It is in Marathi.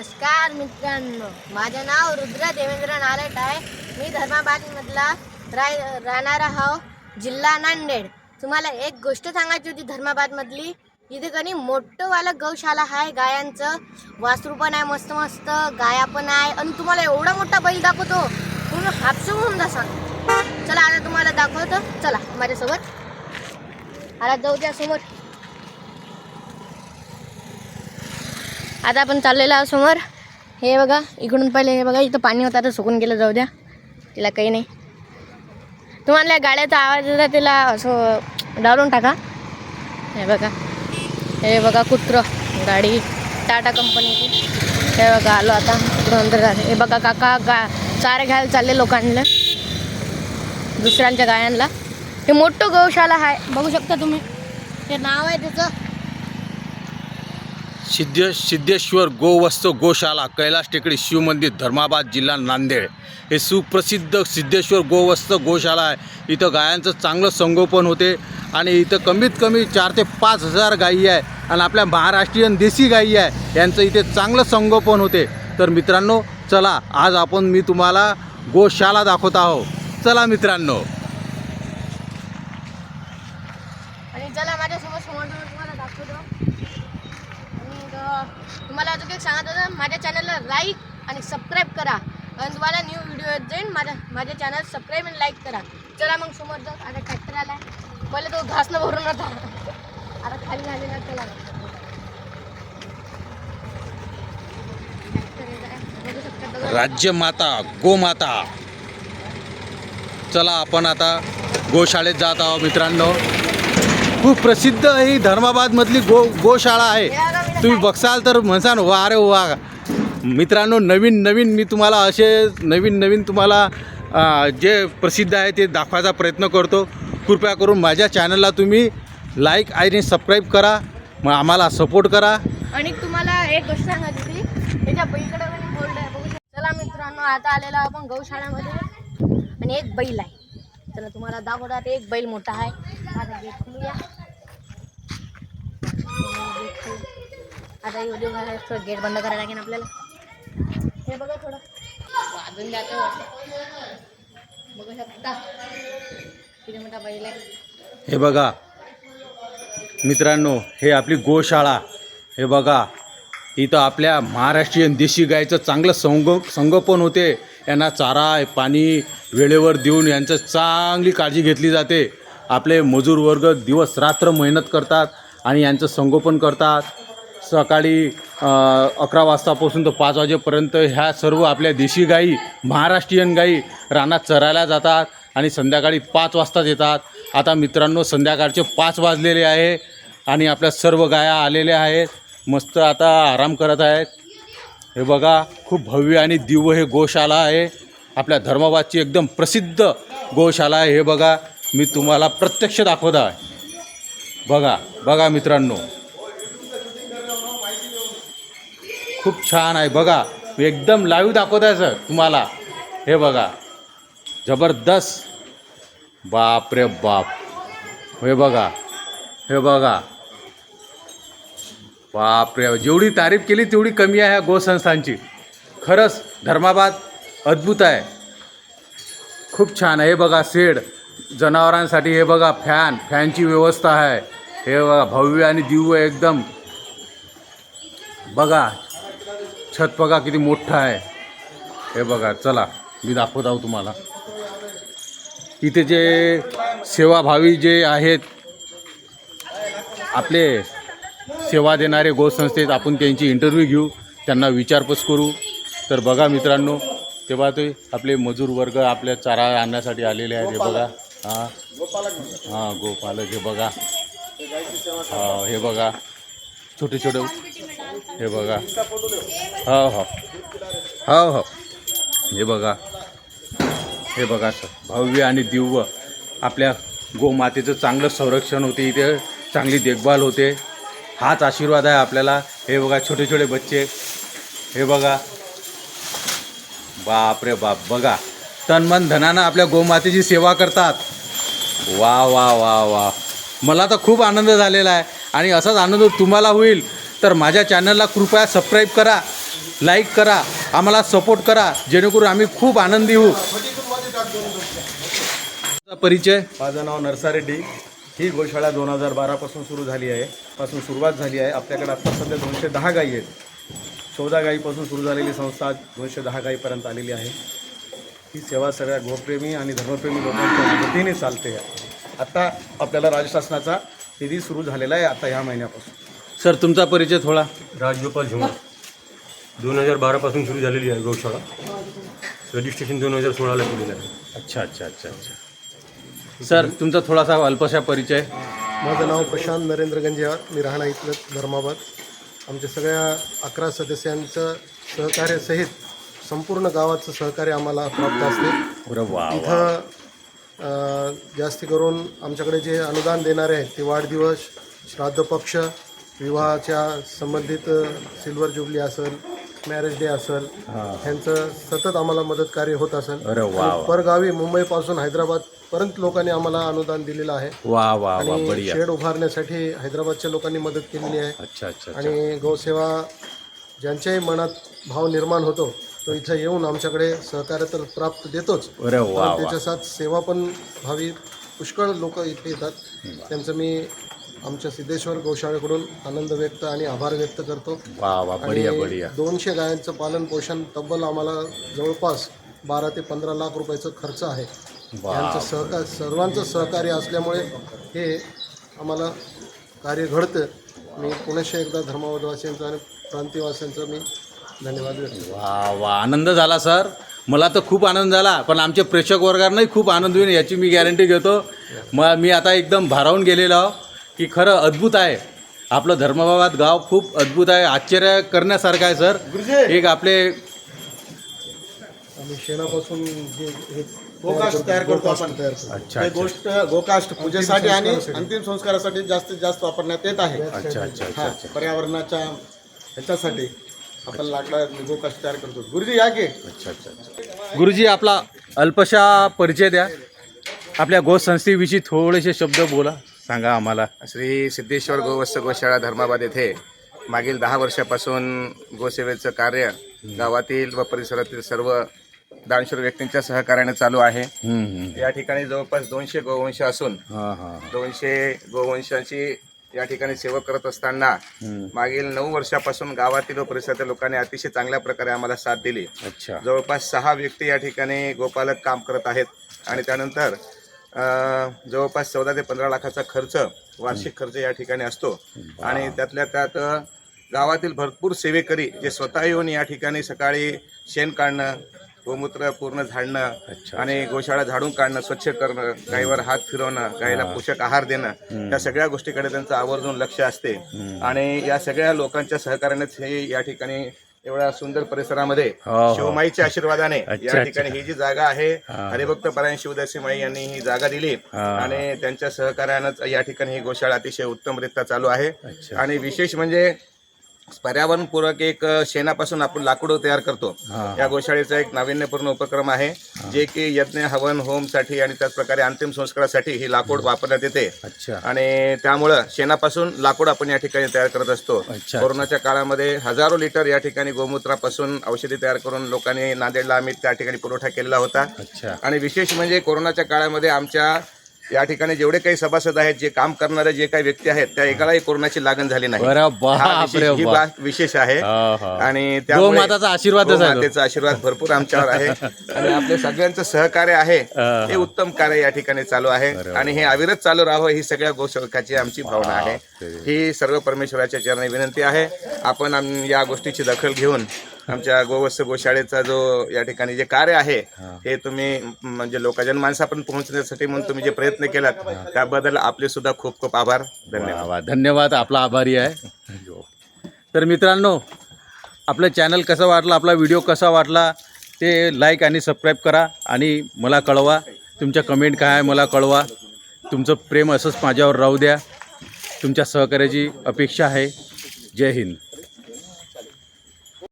नमस्कार मित्रांनो. माझं नाव रुद्र देवेंद्र नालट आहे. मी धर्माबादमधला राय राहणारा हाव जिल्हा नांदेड. तुम्हाला एक गोष्ट सांगायची होती धर्माबादमधली. इथे कणी मोठंवालं गौशाला आहे गायांचं. वासरू पण आहे मस्त मस्त. गाया पण आहे. आणि तुम्हाला एवढा मोठा बैल दाखवतो. पूर्ण हापसून होऊन जासा चला आता तुम्हाला दाखवतो. चला माझ्यासोबत. आता जाऊ द्या समोर. आता आपण चाललेलो आहोत समोर. हे बघा इकडून पहिले हे बघा इथं पाणी होतं आता सुकून गेलं जाऊ द्या. तिला काही नाही. तुम्हाला गाड्याचा आवाज येता तिला असं डाळून टाका. हे बघा. हे बघा कुत्र गाडी टाटा कंपनीची हे बघा आलो आता. नंतर हे बघा काका गा चारे घ्यायला चालले लोकांना. दुसऱ्यांच्या गायांना. हे मोठं गौशाला आहे. बघू शकता तुम्ही. हे नाव आहे त्याचं. सिद्धे सिद्धेश्वर गोवस्त गोशाला कैलास टेकडी शिवमंदिर धर्माबाद जिल्हा नांदेड हे सुप्रसिद्ध सिद्धेश्वर गोवस्त गोशाला आहे. इथं गायांचं चांगलं संगोपन होते आणि इथं कमीत कमी चार ते पाच हजार गायी आहे आणि आपल्या महाराष्ट्रीयन देशी गायी आहे. यांचं इथे चांगलं संगोपन होते. तर मित्रांनो चला आज आपण मी तुम्हाला गोशाला दाखवत आहो चला मित्रांनो आणि चला माझ्यासमोर समोर जाऊन तुम्हाला दाखवतो आणि अं, तुम्हाला अजून एक सांगत होतं माझ्या चॅनलला लाईक आणि सबस्क्राईब करा. आणि तुम्हाला न्यू व्हिडिओ जाईल माझ्या माझ्या चॅनल सबस्क्राईब आणि लाईक करा. चला मग समोर जाऊ. आता ट्रॅक्टर आला पहिले तो घासनं भरून होता. आता खाली झालेला चला आहे. राज्यमाता गोमाता चला आपण आता गोशाळेत जात आहोत मित्रांनो. खूप प्रसिद्ध ही धर्माबादमधली गो गोशाळा आहे. तुम्ही बघसाल तर म्हणसान वा अरे वा. मित्रांनो नवीन नवीन मी तुम्हाला असे नवीन नवीन तुम्हाला जे प्रसिद्ध आहे ते दाखवायचा प्रयत्न करतो. कृपया करून माझ्या चॅनलला तुम्ही लाईक आणि सबस्क्राईब करा. मग आम्हाला सपोर्ट करा. आणि तुम्हाला एक गोष्ट सांगायची बैलकडे आहे बघू चला मित्रांनो आता आलेलो आपण गौशाळामध्ये. आणि एक बैल आहे. चला तुम्हाला दाखवतात एक बैल मोठा आहे. आता गेट खोलू. आता येऊ गेट बंद करायला लागेल आपल्याला. हे बघा थोडं. वाजून जातो बघू शकता. किती मोठा बैल आहे. हे बघा. मित्रांनो हे आपली गोशाळा. हे बघा. इथं आपल्या महाराष्ट्रीयन देशी गायचं चांगलं संगो संगोपन होते. यांना चारा पाणी वेळेवर देऊन यांचं चांगली काळजी घेतली जाते. आपले मजूर वर्ग दिवस रात्र मेहनत करतात आणि यांचं संगोपन करतात. सकाळी अकरा वाजतापासून तर पाच वाजेपर्यंत ह्या सर्व आपल्या देशी गाई महाराष्ट्रीयन गाई रानात चरायला जातात आणि संध्याकाळी पाच वाजताच येतात. आता मित्रांनो संध्याकाळचे पाच वाजलेले आहे आणि आपल्या सर्व गाया आलेल्या आहेत. मस्त आता आराम करत आहेत. हे बघा खूप भव्य आणि दिव्य हे गोशाला आहे. आपल्या धर्माबादची एकदम प्रसिद्ध गोशाला आहे. हे बघा मी तुम्हाला प्रत्यक्ष दाखवत आहे. बघा बघा मित्रांनो. खूप छान आहे. बघा एकदम लाईव्ह दाखवत आहे सर तुम्हाला. हे बघा जबरदस्त. बाप रे बाप. हे बघा हे बघा. बाप रे जेवढी तारीफ केली तेवढी कमी आहे ह्या गोसंस्थांची खरंच धर्माबाद अद्भुत आहे. खूप छान आहे. हे बघा शेड जनावरांसाठी हे बघा फॅन फॅनची व्यवस्था आहे. हे बघा भव्य आणि दिव्य एकदम. बघा छत बघा किती मोठं आहे. हे बघा चला मी दाखवत आहो तुम्हाला. इथे जे सेवाभावी जे आहेत आपले सेवा देणारे गोसंस्थेत आपण त्यांची इंटरव्ह्यू घेऊ त्यांना विचारपूस करू. तर बघा मित्रांनो तेव्हा ते आपले मजूर वर्ग आपल्या चारा आणण्यासाठी आलेले आहेत हे बघा. हां. हां गोपालक हे बघा. हे बघा. छोटे छोटे हे बघा. हो हो हो हो हे बघा. हे बघा सर भव्य आणि दिव्य आपल्या गोमातेचं चांगलं संरक्षण होते इथे. चांगली देखभाल होते. हाच आशीर्वाद आहे आपल्याला. हे बघा छोटे छोटे बच्चे. हे बघा. बाप रे बाप. बघा. तन मन धनानं आपल्या गोमातेची सेवा करतात. वा वा वा वा. मला तर खूप आनंद झालेला आहे. आणि असाच आनंद तुम्हाला होईल. तर माझ्या चॅनलला कृपया सबस्क्राईब करा लाईक करा आम्हाला सपोर्ट करा. जेणेकरून आम्ही खूप आनंदी होऊ. परिचय? माझं नाव नरसारेड्डी. ही गोशाळा दोन हजार बारापासून सुरू झाली आहे. पासून सुरुवात झाली आहे. आपल्याकडे आता सध्या दोनशे दहा गायी आहेत. चौदा गायीपासून सुरू झालेली संस्था दोनशे दहा गायीपर्यंत आलेली आहे. ही सेवा सगळ्या गोप्रेमी आणि धर्मप्रेमी लोकांच्या मदतीने चालते आता आपल्याला राज्य शासनाचा निधी सुरू झालेला आहे आता ह्या महिन्यापासून. सर तुमचा परिचय थोडा. राजगोपाल झुमर दोन हजार बारापासून सुरू झालेली आहे गौशाळा. रजिस्ट्रेशन दोन हजार सोळाला केलेलं आहे. अच्छा अच्छा अच्छा अच्छा. सर तुमचा थोडासा अल्पशा परिचय. माझं नाव प्रशांत नरेंद्र गंजियार मी राहणार इथलं धर्माबाद. आमच्या सगळ्या अकरा सदस्यांचं सहकार्यासहित संपूर्ण गावाचं सहकार्य आम्हाला प्राप्त असते. अरे वा वा. इथं अ, जास्ती करून आमच्याकडे जे अनुदान देणारे आहेत ते वाढदिवस श्राद्ध पक्ष विवाहाच्या संबंधित सिल्वर जुबली असेल मॅरेज डे असेल ह्यांचं सतत आम्हाला मदत कार्य होत असेल. अरे वा आणि परगावी मुंबईपासून हैदराबादपर्यंत लोकांनी आम्हाला अनुदान दिलेलं आहे. वा वा वा आणि बढिया. शेड उभारण्यासाठी हैदराबादच्या लोकांनी मदत केलेली आहे. अच्छा अच्छा अच्छा. आणि गौसेवा ज्यांच्याही मनात भाव निर्माण होतो तो इथं येऊन आमच्याकडे सहकार्य तर प्राप्त देतोच. अरे वा पण वा. त्याच्या साथ सेवा पण व्हावी पुष्कळ लोक इथे येतात. त्यांचं मी आमच्या सिद्धेश्वर गौशाळेकडून आनंद व्यक्त आणि आभार व्यक्त करतो. वा वा बढिया दोनशे गायांचं पालन पोषण तब्बल आम्हाला जवळपास बारा ते पंधरा लाख रुपयाचा खर्च आहे. यांचं सहकार सर्वांचं सहकार्य असल्यामुळे हे आम्हाला कार्य घडतं. मी पुनश्च एकदा धर्मावधवासियांचं आणि प्रांतिवासियांचं मी धन्यवाद व्यक्त करतो. वा वा. आनंद झाला सर. मला तर खूप आनंद झाला पण आमच्या प्रेक्षक वर्गांनाही खूप आनंद होईल याची मी गॅरंटी घेतो. मग मी आता एकदम भारावून गेलेलो आहो. की खरं अद्भुत आहे. आपलं धर्माबाद गाव खूप अद्भुत आहे. आश्चर्य करण्यासारखं आहे सर. एक आपले आम्ही शेणापासून जे हे गोकास्ट तयार करतो आपण. तयार करतो. अच्छा हे गोष्ट गोकास्ट पूजेसाठी आणि अंतिम संस्कारासाठी जास्तीत जास्त वापरण्यात येत आहे. अच्छा अच्छा हा पर्यावरणाच्या ह्याच्यासाठी आपण लाकडा गोकास्ट तयार करतो. गुरुजी या की? अच्छा अच्छा अच्छा. गुरुजी आपला अल्पशा परिचय द्या. आपल्या गोसंस्थेविषयी थोडेसे शब्द बोला. सांगा आम्हाला. श्री सिद्धेश्वर गोवत्स गोशाळा धर्माबाद येथे मागील दहा वर्षापासून गोसेवेचं कार्य गावातील व परिसरातील सर्व दानशूर व्यक्तींच्या सहकार्याने चालू आहे. या ठिकाणी जवळपास दोनशे गोवंश असून दोनशे गोवंशांची या ठिकाणी सेवा करत असताना मागील नऊ वर्षापासून गावातील व परिसरातील लोकांनी अतिशय चांगल्या प्रकारे आम्हाला साथ दिली. अच्छा. जवळपास सहा व्यक्ती या ठिकाणी गोपालक काम करत आहेत आणि त्यानंतर जवळपास चौदा ते पंधरा लाखाचा खर्च वार्षिक खर्च या ठिकाणी असतो. आणि त्यातल्या त्यात गावातील भरपूर सेवेकरी जे स्वतः येऊन या ठिकाणी सकाळी शेण काढणं गोमूत्र पूर्ण झाडणं आणि गोशाळा झाडून काढणं स्वच्छ करणं गायीवर हात फिरवणं गायीला पोषक आहार देणं या सगळ्या गोष्टीकडे त्यांचं आवर्जून लक्ष असते. आणि या सगळ्या लोकांच्या सहकार्यानेच हे या ठिकाणी एवढ्या सुंदर परिसरामध्ये हो, हो. शिवमाईच्या आशीर्वादाने अच्छा, या ठिकाणी ही जी जागा आहे हरिभक्त परायण शिवदासी माई यांनी ही जागा दिली. आणि त्यांच्या सहकार्यानंच या ठिकाणी ही गोशाळा अतिशय उत्तमरित्या चालू आहे. आणि विशेष म्हणजे पर्यावरणपूरक एक शेणापासून आपण लाकूड तयार करतो. या गोशाळेचा एक नाविन्यपूर्ण उपक्रम आहे जे की यज्ञ हवन होमसाठी आणि त्याच प्रकारे अंतिम संस्कारासाठी ही लाकूड वापरण्यात येते. आणि त्यामुळं शेणापासून लाकूड आपण या ठिकाणी तयार करत असतो. कोरोनाच्या काळामध्ये हजारो लिटर या ठिकाणी गोमूत्रापासून औषधी तयार करून लोकांनी नांदेडला आम्ही त्या ठिकाणी पुरवठा केलेला होता. आणि विशेष म्हणजे कोरोनाच्या काळामध्ये आमच्या या ठिकाणी जेवढे काही सभासद आहेत जे काम करणारे जे काही व्यक्ती आहेत त्या एकालाही कोरोनाची लागण झाली नाही. बरं हा विशेष- रे ही बाप. बात विशेष आहे. हा, हा. आणि गोमाताचा आशीर्वादच आहे तो. गोमातेचा आशीर्वाद भरपूर आमच्यावर आहे. आणि आपले सगळ्यांचं सहकार्य आहे. हा. हे उत्तम कार्य या ठिकाणी चालू आहे. आणि हे अविरत चालू राहावं ही सगळ्या गोसेवकाची आमची भावना आहे. ही सर्व परमेश्वराच्या चरणी विनंती आहे. आपण आम- या गोष्टीची दखल घेऊन आमच्या गोवत्स गोशाळेचा जो या ठिकाणी जे कार्य आहे हे. तुम्ही म्हणजे लोकांजन माणसापर्यंत पोहोचण्यासाठी म्हणून तुम्ही जे प्रयत्न केलात त्याबद्दल आपले सुद्धा खूप खूप आभार. धन्यवाद. धन्यवाद आपला आभारी आहे. तर मित्रांनो आपलं चॅनल कसं वाटलं आपला व्हिडिओ कसा वाटला ते लाईक आणि सबस्क्राईब करा आणि मला कळवा. तुमच्या कमेंट काय आहे मला कळवा. तुमचं प्रेम असंच माझ्यावर राहू द्या. तुमच्या सहकार्याची अपेक्षा आहे. जय हिंद.